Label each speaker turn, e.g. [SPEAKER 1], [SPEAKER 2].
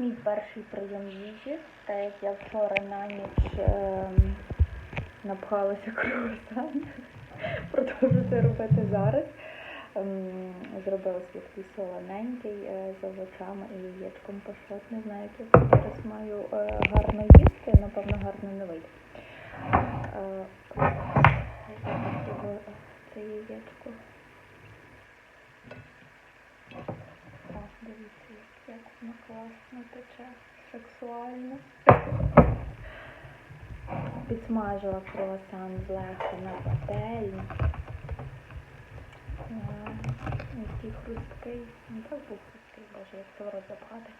[SPEAKER 1] Мій перший прийом їжі, так як я вчора на ніч ем, напхалася круасан, продовжую це робити зараз. Ем, зробила свій такий солоненький е, з овочами і яєчком пашот. Не знаю, як я зараз маю е, гарно їсти, напевно, гарно не вийде. Е, е, це яєчко. Класно тече, сексуально. Підсмажила круасан злегка на пательні. Який хрусткий. Не так був хрусткий, боже, як це запхати.